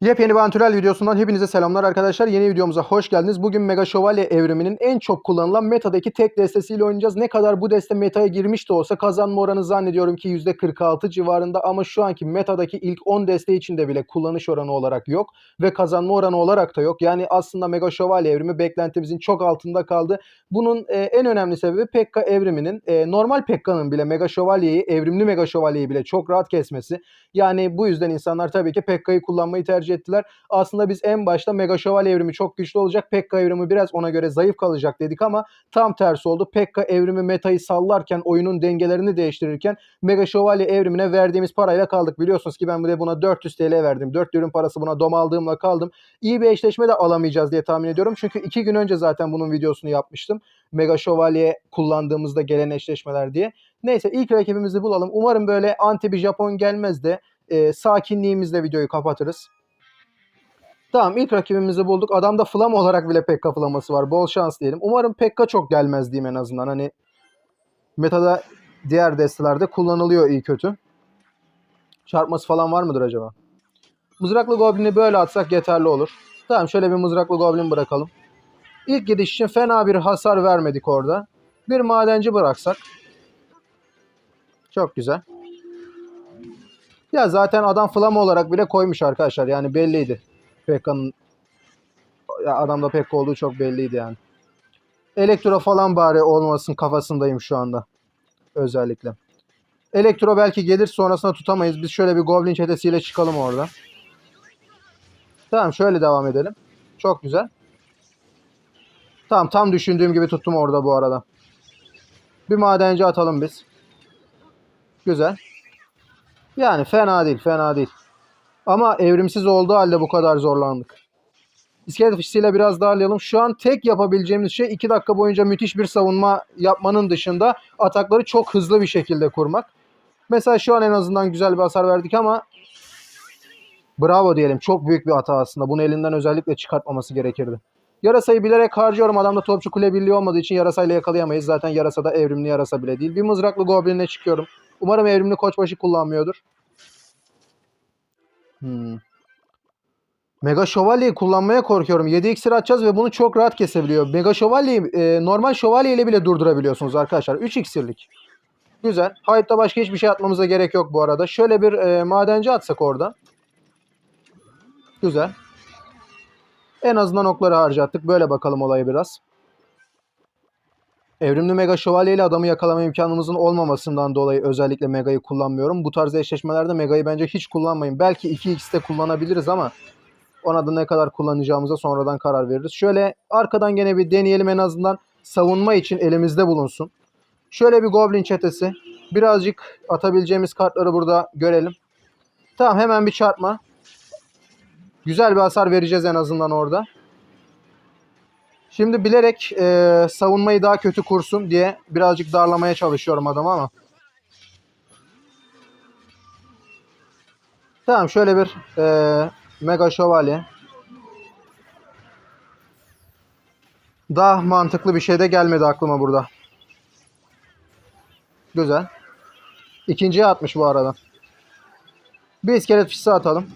Yepyeni bir antürel videosundan hepinize selamlar arkadaşlar. Yeni videomuza hoş geldiniz. Bugün Mega Şövalye evriminin en çok kullanılan metadaki tek destesiyle oynayacağız. Ne kadar bu deste metaya girmiş de olsa kazanma oranı zannediyorum ki %46 civarında ama şu anki metadaki ilk 10 deste içinde bile kullanış oranı olarak yok ve kazanma oranı olarak da yok. Yani aslında Mega Şövalye evrimi beklentimizin çok altında kaldı. Bunun e, en önemli sebebi Pekka evriminin e, normal Pekka'nın bile Mega Şövalye'yi, evrimli Mega Şövalye'yi bile çok rahat kesmesi. Yani bu yüzden insanlar tabii ki Pekka'yı kullanmayı tercih ettiler. Aslında biz en başta Mega Şövalye evrimi çok güçlü olacak. Pekka evrimi biraz ona göre zayıf kalacak dedik ama tam tersi oldu. Pekka evrimi metayı sallarken, oyunun dengelerini değiştirirken Mega Şövalye evrimine verdiğimiz parayla kaldık. Biliyorsunuz ki ben de buna 400 TL verdim. 4 ürün parası buna dom aldığımla kaldım. İyi bir eşleşme de alamayacağız diye tahmin ediyorum. Çünkü 2 gün önce zaten bunun videosunu yapmıştım. Mega Şövalye kullandığımızda gelen eşleşmeler diye. Neyse ilk rakibimizi bulalım. Umarım böyle anti bir Japon gelmez de e, sakinliğimizle videoyu kapatırız. Tamam ilk rakibimizi bulduk. Adamda flam olarak bile Pekka flaması var. Bol şans diyelim. Umarım Pekka çok gelmez diyeyim en azından. Hani metada diğer destelerde kullanılıyor iyi kötü. Çarpması falan var mıdır acaba? Mızraklı Goblin'i böyle atsak yeterli olur. Tamam şöyle bir mızraklı Goblin bırakalım. İlk gidiş için fena bir hasar vermedik orada. Bir madenci bıraksak. Çok güzel. Ya zaten adam flama olarak bile koymuş arkadaşlar. Yani belliydi. Pekka'nın adamda Pekka olduğu çok belliydi yani. Elektro falan bari olmasın kafasındayım şu anda. Özellikle. Elektro belki gelir sonrasında tutamayız. Biz şöyle bir Goblin çetesiyle çıkalım orada. Tamam şöyle devam edelim. Çok güzel. Tamam tam düşündüğüm gibi tuttum orada bu arada. Bir madenci atalım biz. Güzel. Yani fena değil fena değil. Ama evrimsiz olduğu halde bu kadar zorlandık. İskelet fişiyle biraz darlayalım. Şu an tek yapabileceğimiz şey 2 dakika boyunca müthiş bir savunma yapmanın dışında atakları çok hızlı bir şekilde kurmak. Mesela şu an en azından güzel bir hasar verdik ama bravo diyelim. Çok büyük bir hata aslında. Bunu elinden özellikle çıkartmaması gerekirdi. Yarasayı bilerek harcıyorum. Adamda topçu kule birliği olmadığı için yarasayla yakalayamayız. Zaten yarasa da evrimli yarasa bile değil. Bir mızraklı goblinle çıkıyorum. Umarım evrimli koçbaşı kullanmıyordur. Hmm. Mega Şövalye'yi kullanmaya korkuyorum. 7 iksir atacağız ve bunu çok rahat kesebiliyor. Mega Şövalye'yi e, normal Şövalye ile bile durdurabiliyorsunuz arkadaşlar. 3 iksirlik. Güzel. Hype'da başka hiçbir şey atmamıza gerek yok bu arada. Şöyle bir e, madenci atsak orada. Güzel. En azından okları harcattık. Böyle bakalım olayı biraz. Evrimli Mega Şövalye ile adamı yakalama imkanımızın olmamasından dolayı özellikle Mega'yı kullanmıyorum. Bu tarz eşleşmelerde Mega'yı bence hiç kullanmayın. Belki 2x'te kullanabiliriz ama ona da ne kadar kullanacağımıza sonradan karar veririz. Şöyle arkadan gene bir deneyelim en azından savunma için elimizde bulunsun. Şöyle bir Goblin çetesi. Birazcık atabileceğimiz kartları burada görelim. Tamam hemen bir çarpma. Güzel bir hasar vereceğiz en azından orada. Şimdi bilerek e, savunmayı daha kötü kursun diye birazcık darlamaya çalışıyorum adamı ama. Tamam şöyle bir e, Mega Şövalye. Daha mantıklı bir şey de gelmedi aklıma burada. Güzel. İkinciye atmış bu arada. Bir iskelet fişi atalım.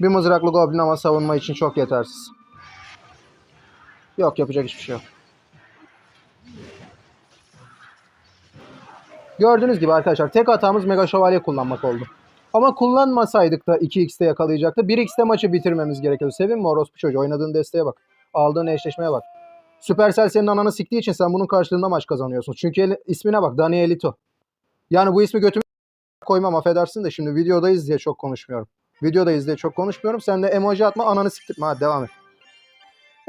Bir mızraklı goblin ama savunma için çok yetersiz. Yok yapacak hiçbir şey yok. Gördüğünüz gibi arkadaşlar tek hatamız Mega Şövalye kullanmak oldu. Ama kullanmasaydık da 2x'te yakalayacaktı. 1x'te maçı bitirmemiz gerekiyordu. Sevin mi orospu çocuğu? Oynadığın desteğe bak. Aldığın eşleşmeye bak. Supercell senin ananı siktiği için sen bunun karşılığında maç kazanıyorsun. Çünkü ismine bak. Danielito. Yani bu ismi götüme koymam affedersin de şimdi videodayız diye çok konuşmuyorum. Videodayız diye çok konuşmuyorum. Sen de emoji atma ananı siktirtme. Hadi devam et.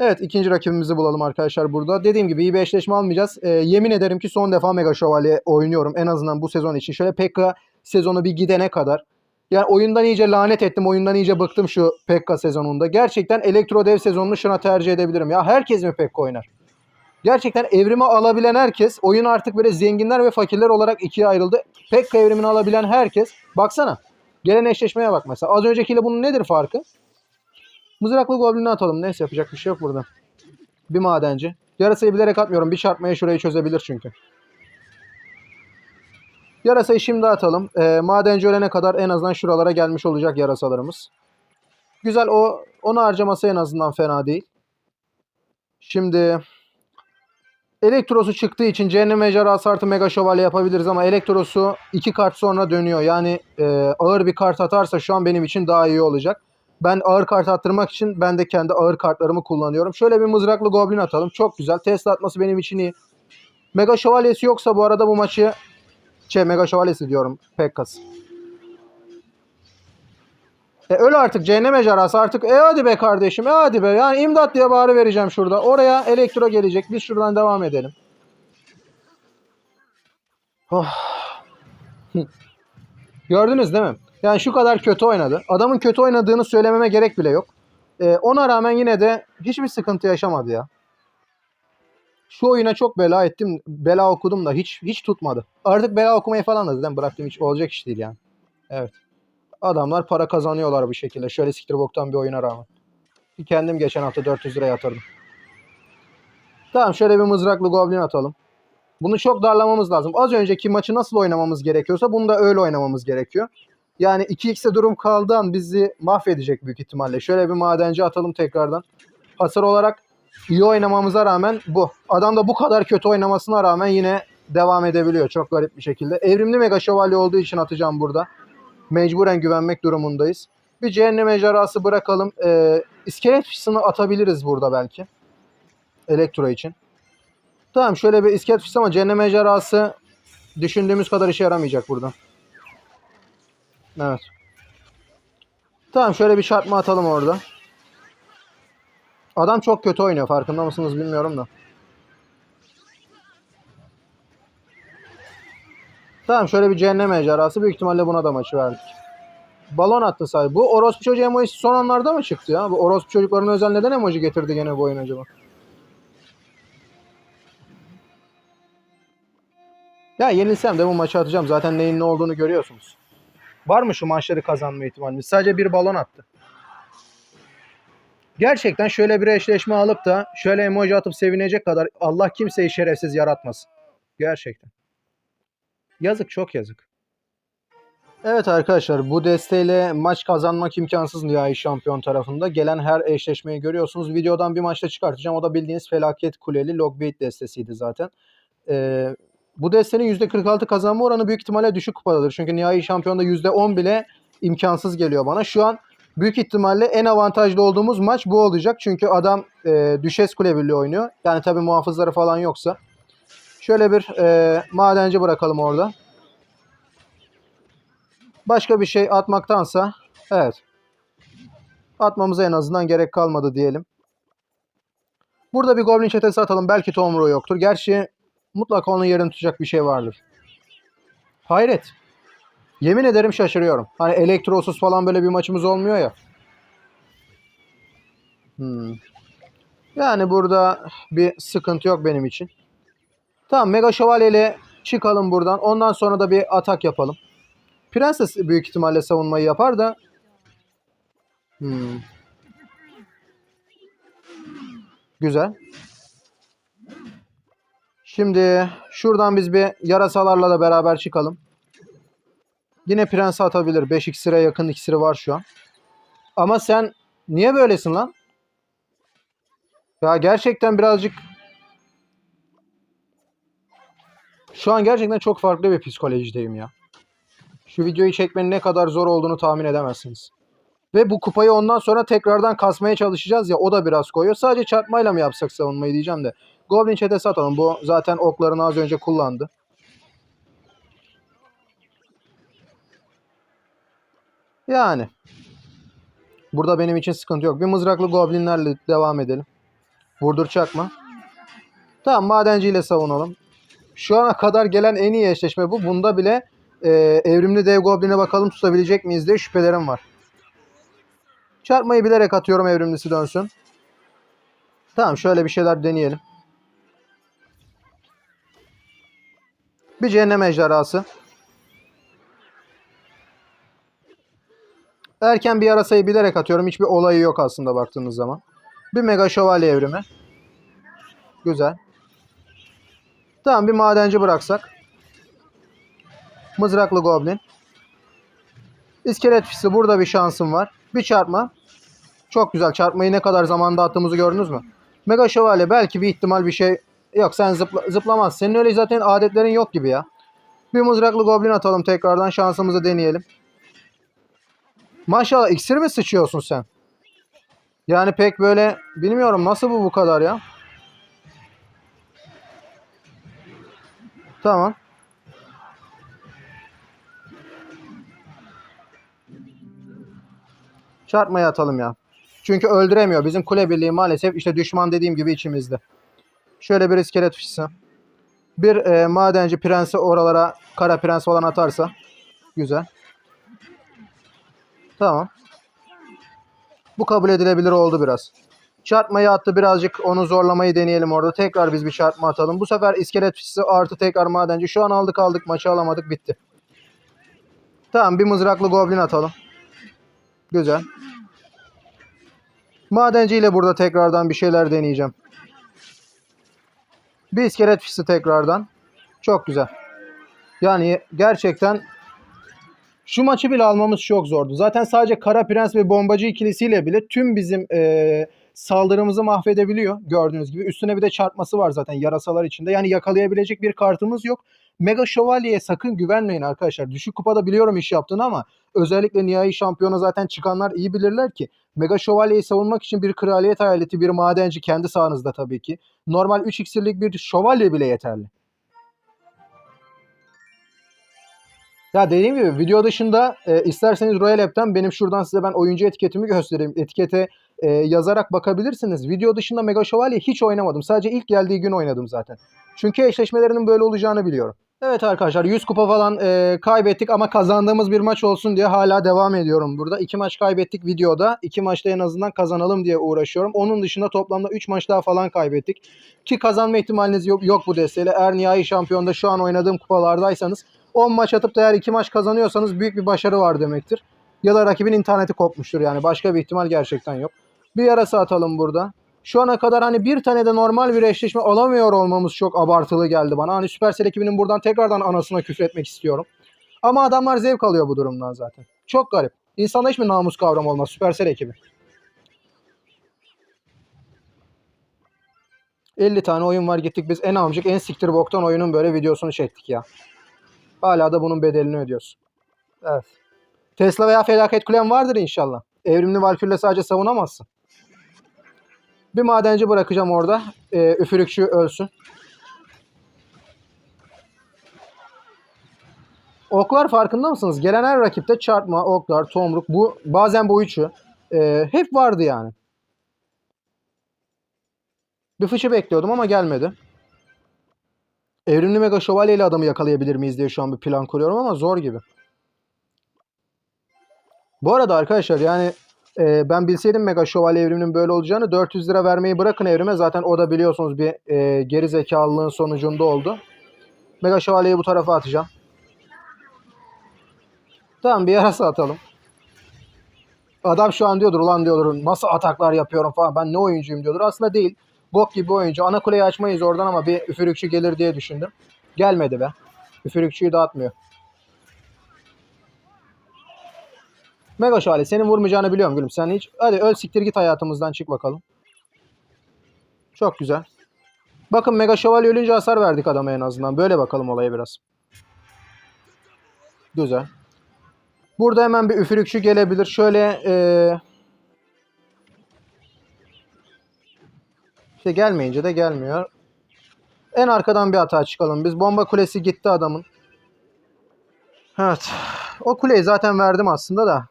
Evet ikinci rakibimizi bulalım arkadaşlar burada. Dediğim gibi iyi bir eşleşme almayacağız. Ee, yemin ederim ki son defa Mega Şövalye oynuyorum. En azından bu sezon için. Şöyle Pekka sezonu bir gidene kadar. Yani oyundan iyice lanet ettim. Oyundan iyice bıktım şu Pekka sezonunda. Gerçekten Elektro Dev sezonunu şuna tercih edebilirim. Ya herkes mi Pekka oynar? Gerçekten evrimi alabilen herkes oyun artık böyle zenginler ve fakirler olarak ikiye ayrıldı. Pekka evrimini alabilen herkes. Baksana. Gelen eşleşmeye bak mesela. Az öncekiyle bunun nedir farkı? Mızraklı Goblin'i atalım. Neyse yapacak bir şey yok burada. Bir madenci. Yarasayı bilerek atmıyorum. Bir çarpmaya şurayı çözebilir çünkü. Yarasayı şimdi atalım. Ee, madenci ölene kadar en azından şuralara gelmiş olacak yarasalarımız. Güzel o onu harcaması en azından fena değil. Şimdi Elektrosu çıktığı için Cehennem Ejderhası artı Mega Şövalye yapabiliriz ama Elektrosu iki kart sonra dönüyor. Yani e, ağır bir kart atarsa şu an benim için daha iyi olacak. Ben ağır kart attırmak için ben de kendi ağır kartlarımı kullanıyorum. Şöyle bir mızraklı Goblin atalım. Çok güzel. Test atması benim için iyi. Mega Şövalyesi yoksa bu arada bu maçı şey Mega Şövalyesi diyorum. Pekkas. E öl artık cehennem ejderhası artık. E hadi be kardeşim e hadi be. Yani imdat diye bağırı vereceğim şurada. Oraya elektro gelecek. Biz şuradan devam edelim. Oh. Gördünüz değil mi? Yani şu kadar kötü oynadı. Adamın kötü oynadığını söylememe gerek bile yok. E, ona rağmen yine de hiçbir sıkıntı yaşamadı ya. Şu oyuna çok bela ettim. Bela okudum da hiç hiç tutmadı. Artık bela okumayı falan da zaten bıraktım. Hiç olacak iş değil yani. Evet. Adamlar para kazanıyorlar bu şekilde. Şöyle siktir boktan bir oyuna rağmen. Kendim geçen hafta 400 lira yatırdım. Tamam şöyle bir mızraklı goblin atalım. Bunu çok darlamamız lazım. Az önceki maçı nasıl oynamamız gerekiyorsa bunu da öyle oynamamız gerekiyor. Yani 2x'e durum kaldığı an bizi mahvedecek büyük ihtimalle. Şöyle bir madenci atalım tekrardan. Hasar olarak iyi oynamamıza rağmen bu. Adam da bu kadar kötü oynamasına rağmen yine devam edebiliyor. Çok garip bir şekilde. Evrimli mega şövalye olduğu için atacağım burada mecburen güvenmek durumundayız. Bir cehennem ejderhası bırakalım. Ee, iskelet fişini atabiliriz burada belki. Elektro için. Tamam şöyle bir iskelet fişi ama cehennem ejderhası düşündüğümüz kadar işe yaramayacak burada. Evet. Tamam şöyle bir çarpma atalım orada. Adam çok kötü oynuyor farkında mısınız bilmiyorum da. Tamam şöyle bir cehennem ejderhası. Büyük ihtimalle buna da maçı verdik. Balon attı sahibi. Bu orospu çocuğu emojisi son anlarda mı çıktı ya? Bu orospu çocukların özel neden emoji getirdi gene bu oyun acaba? Ya yenilsem de bu maçı atacağım. Zaten neyin ne olduğunu görüyorsunuz. Var mı şu maçları kazanma ihtimalimiz? Sadece bir balon attı. Gerçekten şöyle bir eşleşme alıp da şöyle emoji atıp sevinecek kadar Allah kimseyi şerefsiz yaratmasın. Gerçekten. Yazık çok yazık. Evet arkadaşlar bu desteğiyle maç kazanmak imkansız nihai şampiyon tarafında. Gelen her eşleşmeyi görüyorsunuz. Videodan bir maçta çıkartacağım. O da bildiğiniz felaket kuleli Logbait destesiydi zaten. Ee, bu destenin %46 kazanma oranı büyük ihtimalle düşük kupadadır. Çünkü nihai şampiyonda %10 bile imkansız geliyor bana. Şu an büyük ihtimalle en avantajlı olduğumuz maç bu olacak. Çünkü adam e, Düşes Kule Birliği oynuyor. Yani tabii muhafızları falan yoksa. Şöyle bir e, madenci bırakalım orada. Başka bir şey atmaktansa evet atmamıza en azından gerek kalmadı diyelim. Burada bir Goblin çetesi atalım. Belki Tomru yoktur. Gerçi mutlaka onun yerini tutacak bir şey vardır. Hayret. Yemin ederim şaşırıyorum. Hani elektrosuz falan böyle bir maçımız olmuyor ya. Hmm. Yani burada bir sıkıntı yok benim için. Tamam Mega Şövalye ile çıkalım buradan. Ondan sonra da bir atak yapalım. Prenses büyük ihtimalle savunmayı yapar da. Hmm. Güzel. Şimdi şuradan biz bir yarasalarla da beraber çıkalım. Yine prens atabilir. 5 iksire yakın iksiri var şu an. Ama sen niye böylesin lan? Ya gerçekten birazcık Şu an gerçekten çok farklı bir psikolojideyim ya. Şu videoyu çekmenin ne kadar zor olduğunu tahmin edemezsiniz. Ve bu kupayı ondan sonra tekrardan kasmaya çalışacağız ya o da biraz koyuyor. Sadece çarpmayla mı yapsak savunmayı diyeceğim de. Goblin çetesi atalım. Bu zaten oklarını az önce kullandı. Yani. Burada benim için sıkıntı yok. Bir mızraklı goblinlerle devam edelim. Vurdur çakma. Tamam madenciyle savunalım. Şu ana kadar gelen en iyi eşleşme bu. Bunda bile e, evrimli dev gobline bakalım tutabilecek miyiz diye şüphelerim var. Çarpmayı bilerek atıyorum evrimlisi dönsün. Tamam şöyle bir şeyler deneyelim. Bir cehennem ejderhası. Erken bir yarasayı bilerek atıyorum. Hiçbir olayı yok aslında baktığınız zaman. Bir mega şövalye evrimi. Güzel. Tamam bir madenci bıraksak. Mızraklı Goblin. İskelet fisi burada bir şansım var. Bir çarpma. Çok güzel. Çarpmayı ne kadar zamanda attığımızı gördünüz mü? Mega Şövalye belki bir ihtimal bir şey. Yok sen zıpla, zıplamaz. Senin öyle zaten adetlerin yok gibi ya. Bir mızraklı Goblin atalım tekrardan. Şansımızı deneyelim. Maşallah iksir mi sıçıyorsun sen? Yani pek böyle bilmiyorum nasıl bu bu kadar ya. Tamam. Çarpmaya atalım ya. Çünkü öldüremiyor. Bizim kule birliği maalesef işte düşman dediğim gibi içimizde. Şöyle bir iskelet fişsi. Bir e, madenci prensi oralara kara prens falan atarsa. Güzel. Tamam. Bu kabul edilebilir oldu biraz. Çarpmayı attı birazcık onu zorlamayı deneyelim orada. Tekrar biz bir çarpma atalım. Bu sefer iskelet fişsi artı tekrar madenci. Şu an aldık aldık maçı alamadık bitti. Tamam bir mızraklı goblin atalım. Güzel. Madenci ile burada tekrardan bir şeyler deneyeceğim. Bir iskelet fişi tekrardan. Çok güzel. Yani gerçekten şu maçı bile almamız çok zordu. Zaten sadece Kara Prens ve Bombacı ikilisiyle bile tüm bizim eee, saldırımızı mahvedebiliyor. Gördüğünüz gibi. Üstüne bir de çarpması var zaten yarasalar içinde. Yani yakalayabilecek bir kartımız yok. Mega Şövalye'ye sakın güvenmeyin arkadaşlar. Düşük kupada biliyorum iş yaptığını ama özellikle nihai şampiyona zaten çıkanlar iyi bilirler ki Mega Şövalye'yi savunmak için bir kraliyet hayaleti, bir madenci kendi sahanızda tabii ki. Normal 3 iksirlik bir şövalye bile yeterli. Ya dediğim gibi video dışında e, isterseniz Royal App'ten benim şuradan size ben oyuncu etiketimi göstereyim. Etikete e, yazarak bakabilirsiniz. Video dışında Mega Şövalye hiç oynamadım. Sadece ilk geldiği gün oynadım zaten. Çünkü eşleşmelerinin böyle olacağını biliyorum. Evet arkadaşlar 100 kupa falan e, kaybettik ama kazandığımız bir maç olsun diye hala devam ediyorum burada. 2 maç kaybettik videoda. 2 maçta en azından kazanalım diye uğraşıyorum. Onun dışında toplamda 3 maç daha falan kaybettik. Ki kazanma ihtimaliniz yok, yok bu desteğiyle. Eğer nihai şampiyonda şu an oynadığım kupalardaysanız 10 maç atıp da eğer 2 maç kazanıyorsanız büyük bir başarı var demektir. Ya da rakibin interneti kopmuştur yani. Başka bir ihtimal gerçekten yok. Bir yarasa atalım burada. Şu ana kadar hani bir tane de normal bir eşleşme alamıyor olmamız çok abartılı geldi bana. Hani Supercell ekibinin buradan tekrardan anasına küfretmek istiyorum. Ama adamlar zevk alıyor bu durumdan zaten. Çok garip. İnsanda hiç mi namus kavramı olmaz Supercell ekibi? 50 tane oyun var gittik biz en amcık en siktir boktan oyunun böyle videosunu çektik ya. Hala da bunun bedelini ödüyoruz. Evet. Tesla veya felaket kulem vardır inşallah. Evrimli Valkür'le sadece savunamazsın. Bir madenci bırakacağım orada. Ee, üfürükçü ölsün. Oklar farkında mısınız? Gelen her rakipte çarpma, oklar, tomruk, bu bazen bu üçü ee, hep vardı yani. Bir fıçı bekliyordum ama gelmedi. Evrimli Mega Şövalye ile adamı yakalayabilir miyiz diye şu an bir plan kuruyorum ama zor gibi. Bu arada arkadaşlar yani e, ben bilseydim Mega Şövalye evriminin böyle olacağını 400 lira vermeyi bırakın evrime. Zaten o da biliyorsunuz bir e, geri zekalılığın sonucunda oldu. Mega Şövalye'yi bu tarafa atacağım. Tamam bir yarasa atalım. Adam şu an diyordur ulan diyordur nasıl ataklar yapıyorum falan ben ne oyuncuyum diyordur. Aslında değil. Bok gibi oyuncu. Ana kuleyi açmayız oradan ama bir üfürükçü gelir diye düşündüm. Gelmedi be. Üfürükçüyü dağıtmıyor. Mega Şövalye senin vurmayacağını biliyorum gülüm. Sen hiç hadi öl siktir git hayatımızdan çık bakalım. Çok güzel. Bakın Mega Şövalye ölünce hasar verdik adama en azından. Böyle bakalım olaya biraz. Güzel. Burada hemen bir üfürükçü gelebilir. Şöyle eee İşte gelmeyince de gelmiyor. En arkadan bir hata çıkalım. Biz bomba kulesi gitti adamın. Evet. O kuleyi zaten verdim aslında da.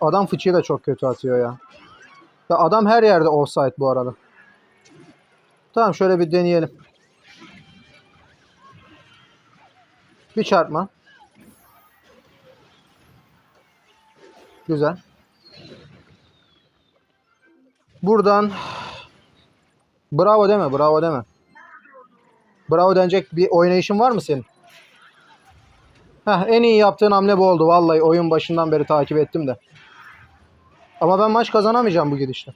Adam fıçıyı da çok kötü atıyor ya. ya adam her yerde offside bu arada. Tamam şöyle bir deneyelim. Bir çarpma. Güzel. Buradan bravo deme, bravo deme. Bravo denecek bir oynayışın var mı senin? Heh, en iyi yaptığın hamle bu oldu. Vallahi oyun başından beri takip ettim de. Ama ben maç kazanamayacağım bu gidişle.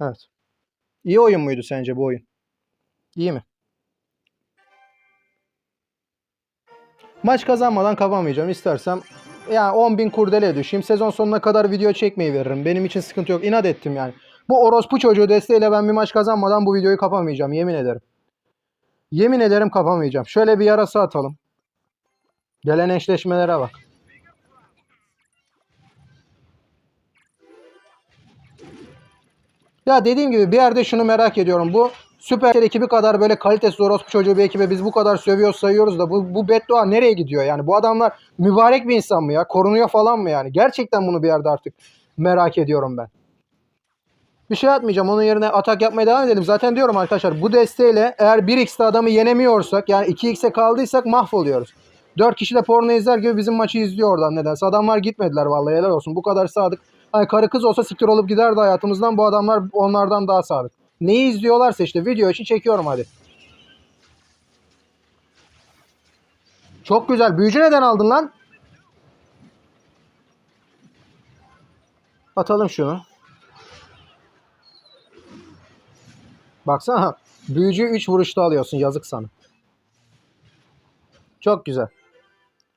Evet. İyi oyun muydu sence bu oyun? İyi mi? Maç kazanmadan kapamayacağım. İstersem yani 10 bin kurdele düşeyim. Sezon sonuna kadar video çekmeyi veririm. Benim için sıkıntı yok. İnat ettim yani. Bu orospu çocuğu desteğiyle ben bir maç kazanmadan bu videoyu kapamayacağım. Yemin ederim. Yemin ederim kapamayacağım. Şöyle bir yarasa atalım. Gelen eşleşmelere bak. Ya dediğim gibi bir yerde şunu merak ediyorum. Bu Süper ekibi kadar böyle kalitesiz orospu çocuğu bir ekibe biz bu kadar sövüyoruz sayıyoruz da bu, bu beddua nereye gidiyor yani? Bu adamlar mübarek bir insan mı ya? Korunuyor falan mı yani? Gerçekten bunu bir yerde artık merak ediyorum ben. Bir şey atmayacağım. Onun yerine atak yapmaya devam edelim. Zaten diyorum arkadaşlar bu desteğiyle eğer 1x'te adamı yenemiyorsak yani 2x'e kaldıysak mahvoluyoruz. 4 kişi de porno izler gibi bizim maçı izliyor oradan nedense. Adamlar gitmediler vallahi helal olsun. Bu kadar sadık. Hani karı kız olsa siktir olup giderdi hayatımızdan. Bu adamlar onlardan daha sadık. Neyi izliyorlarsa işte video için çekiyorum hadi. Çok güzel. Büyücü neden aldın lan? Atalım şunu. Baksana. Büyücü 3 vuruşta alıyorsun. Yazık sana. Çok güzel.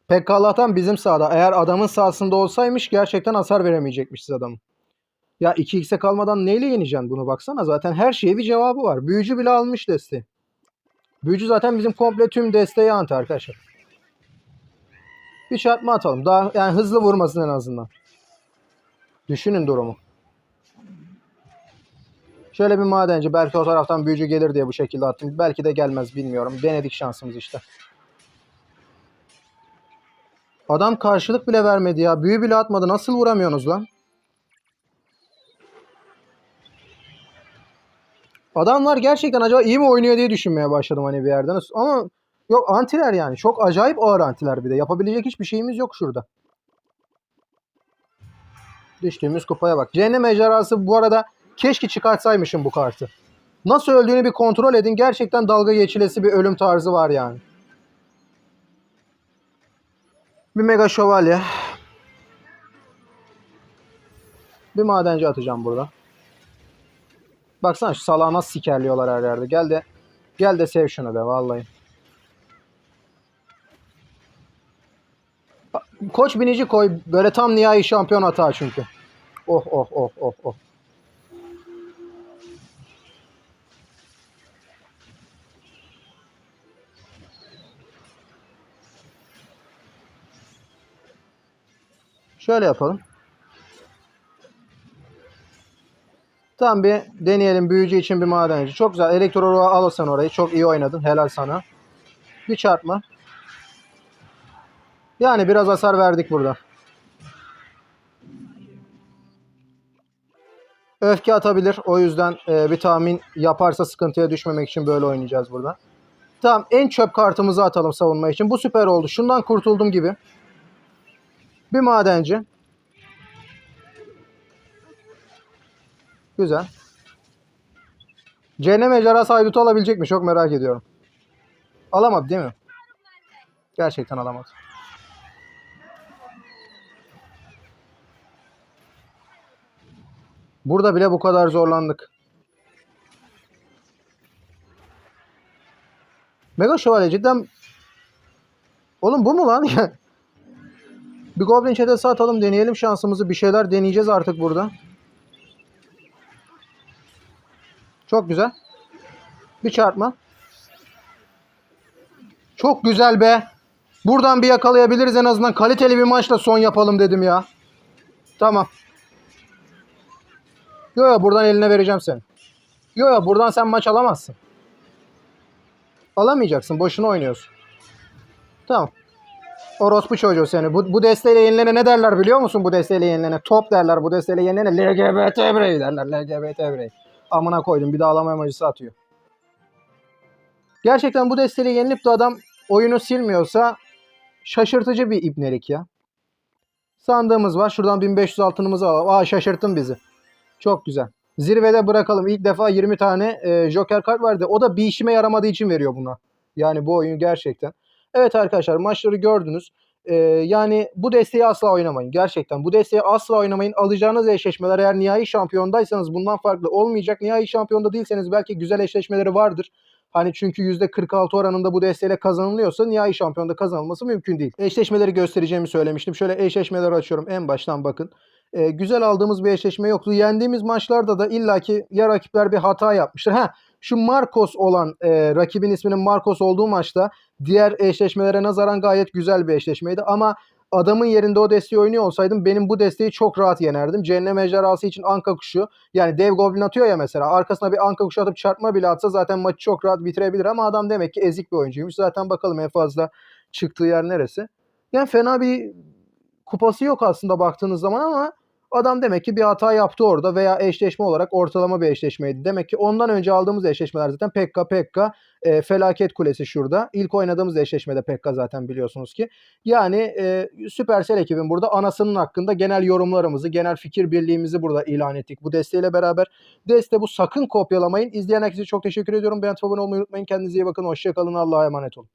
Pek Allah'tan bizim sahada. Eğer adamın sahasında olsaymış gerçekten hasar veremeyecekmişiz adamın. Ya 2x'e kalmadan neyle yeneceksin bunu baksana. Zaten her şeye bir cevabı var. Büyücü bile almış desteği. Büyücü zaten bizim komple tüm desteği anti arkadaşlar. Bir çarpma atalım. Daha yani hızlı vurmasın en azından. Düşünün durumu. Şöyle bir madenci belki o taraftan büyücü gelir diye bu şekilde attım. Belki de gelmez bilmiyorum. Denedik şansımız işte. Adam karşılık bile vermedi ya. Büyü bile atmadı. Nasıl vuramıyorsunuz lan? Adamlar gerçekten acaba iyi mi oynuyor diye düşünmeye başladım hani bir yerden. Ama yok antiler yani. Çok acayip ağır antiler bir de. Yapabilecek hiçbir şeyimiz yok şurada. Düştüğümüz kupaya bak. Cehennem ejderhası bu arada keşke çıkartsaymışım bu kartı. Nasıl öldüğünü bir kontrol edin. Gerçekten dalga geçilesi bir ölüm tarzı var yani. Bir mega şövalye. Bir madenci atacağım burada. Baksana şu salağı nasıl sikerliyorlar her yerde. Gel de gel de sev şunu be vallahi. Koç binici koy. Böyle tam nihai şampiyon hata çünkü. Oh oh oh oh oh. Şöyle yapalım. Tamam bir deneyelim büyücü için bir madenci. Çok güzel. Elektro al orayı. Çok iyi oynadın. Helal sana. Bir çarpma. Yani biraz hasar verdik burada. Öfke atabilir. O yüzden e, bir tahmin yaparsa sıkıntıya düşmemek için böyle oynayacağız burada. Tamam en çöp kartımızı atalım savunma için. Bu süper oldu. Şundan kurtuldum gibi. Bir madenci. Güzel. Cehennem ejderhası haydutu alabilecek mi? Çok merak ediyorum. Alamadı değil mi? Gerçekten alamadı. Burada bile bu kadar zorlandık. Mega Şövalye cidden... Oğlum bu mu lan? bir Goblin çetesi atalım deneyelim şansımızı. Bir şeyler deneyeceğiz artık burada. Çok güzel. Bir çarpma. Çok güzel be. Buradan bir yakalayabiliriz en azından. Kaliteli bir maçla son yapalım dedim ya. Tamam. Yo yo buradan eline vereceğim seni. Yo yo buradan sen maç alamazsın. Alamayacaksın. Boşuna oynuyorsun. Tamam. Orospu çocuğu seni. Bu, bu desteğiyle yenilene ne derler biliyor musun bu desteğiyle yenilene? Top derler bu desteğiyle yenilene. LGBT birey derler. LGBT birey. Amına koydum. Bir de ağlama emojisi atıyor. Gerçekten bu desteğiyle yenilip de adam oyunu silmiyorsa şaşırtıcı bir ibnelik ya. Sandığımız var. Şuradan 1500 altınımızı alalım. Aa şaşırttın bizi. Çok güzel. Zirvede bırakalım. İlk defa 20 tane e, Joker kart verdi. O da bir işime yaramadığı için veriyor buna. Yani bu oyun gerçekten. Evet arkadaşlar maçları gördünüz. Ee, yani bu desteği asla oynamayın. Gerçekten bu desteği asla oynamayın. Alacağınız eşleşmeler eğer nihai şampiyondaysanız bundan farklı olmayacak. Nihai şampiyonda değilseniz belki güzel eşleşmeleri vardır. Hani çünkü %46 oranında bu desteğiyle kazanılıyorsa nihai şampiyonda kazanılması mümkün değil. Eşleşmeleri göstereceğimi söylemiştim. Şöyle eşleşmeleri açıyorum. En baştan bakın. Ee, güzel aldığımız bir eşleşme yoktu. Yendiğimiz maçlarda da illaki ya rakipler bir hata yapmıştır. Ha şu Marcos olan e, rakibin isminin Marcos olduğu maçta diğer eşleşmelere nazaran gayet güzel bir eşleşmeydi ama adamın yerinde o desteği oynuyor olsaydım benim bu desteği çok rahat yenerdim. Cehennem ejderhası için anka kuşu yani dev goblin atıyor ya mesela arkasına bir anka kuşu atıp çarpma bile atsa zaten maçı çok rahat bitirebilir ama adam demek ki ezik bir oyuncuymuş. Zaten bakalım en fazla çıktığı yer neresi. Yani fena bir kupası yok aslında baktığınız zaman ama adam demek ki bir hata yaptı orada veya eşleşme olarak ortalama bir eşleşmeydi. Demek ki ondan önce aldığımız eşleşmeler zaten Pekka Pekka e, Felaket Kulesi şurada. İlk oynadığımız eşleşmede Pekka zaten biliyorsunuz ki. Yani e, Supercell ekibin burada anasının hakkında genel yorumlarımızı, genel fikir birliğimizi burada ilan ettik. Bu desteğiyle beraber. Deste bu sakın kopyalamayın. İzleyen herkese çok teşekkür ediyorum. Beğenip abone olmayı unutmayın. Kendinize iyi bakın. Hoşçakalın. Allah'a emanet olun.